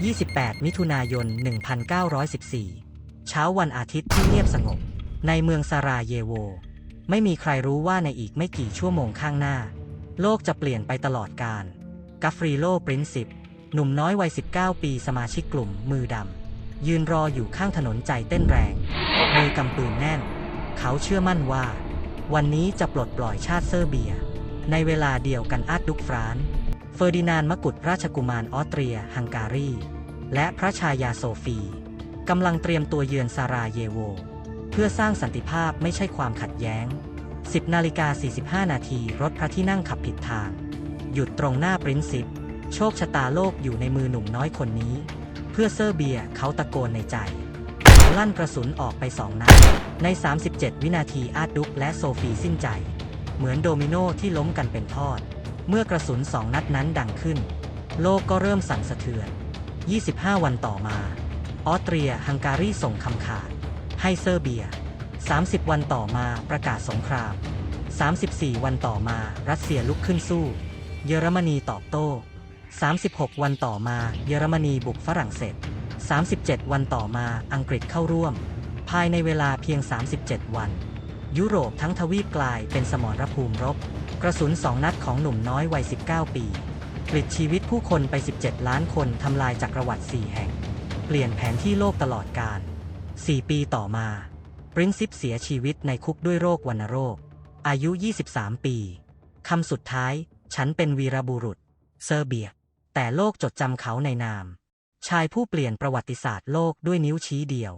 28 มิถุนายน 1914 เช้าวันอาทิตย์ที่เงียบสงบ ในเมืองซาราเยโว ไม่มีใครรู้ว่าในอีกไม่กี่ชั่วโมงข้างหน้า โลกจะเปลี่ยนไปตลอดกาลกัฟฟรีโลปรินซิปหนุ่มน้อยวัย 19 ปีสมาชิกกลุ่มมือดำ ยืนรออยู่ข้างถนนใจเต้นแรงมือกำปืนแน่น เขาเชื่อมั่นว่า วันนี้จะปลดปล่อยชาติเซอร์เบีย ในเวลาเดียวกันอาร์ตดุกฟรานซ์ เฟอร์ดินานด์มกุฎราชกุมารออสเตรียฮังการี และพระชายาโซฟีกำลังเตรียมตัวเยือนซาราเยโว เพื่อสร้างสันติภาพไม่ใช่ความขัดแย้ง 10นาฬิกา45 นาทีรถพระที่นั่งขับผิดทาง หยุดตรงหน้าปรินซิป โชคชะตาโลกอยู่ในมือหนุ่มน้อยคนนี้ เพื่อเซอร์เบียเขาตะโกนในใจ ลั่นกระสุนออกไปสองนัด ใน 37 วินาทีอาร์ตดุกและโซฟีสิ้นใจ เหมือนโดมิโนที่ล้มกันเป็นทอด เมื่อกระสุนสองนัดนั้นดังขึ้น โลกก็เริ่มสั่นสะเทือน 25 วันต่อมา ออสเตรียฮังการีส่งคำขาด ให้เซอร์เบีย 30 วันต่อมาประกาศสงคราม 34 วันต่อมารัสเซียลุกขึ้นสู้ เยอรมนีตอบโต้ 36 วันต่อมาเยอรมนีบุกฝรั่งเศส 37 วันต่อมาอังกฤษเข้าร่วม ภายในเวลาเพียง 37 วัน ยุโรปทั้งทวีปกลายเป็นสมรภูมิรบ กระสุนสองนัดของหนุ่มน้อยวัย 19 ปีปลิดชีวิตผู้คนไป 17 ล้านคนทำลายจักรวรรดิ4แห่ง เปลี่ยนแผนที่โลกตลอดกาล4 ปีต่อมาปรินซิปเสียชีวิตในคุกด้วยโรควัณโรค อายุ 23 ปีคำสุดท้าย ฉันเป็นวีรบุรุษ เซอร์เบีย แต่โลกจดจำเขาในนาม ชายผู้เปลี่ยนประวัติศาสตร์โลกด้วยนิ้วชี้เดียว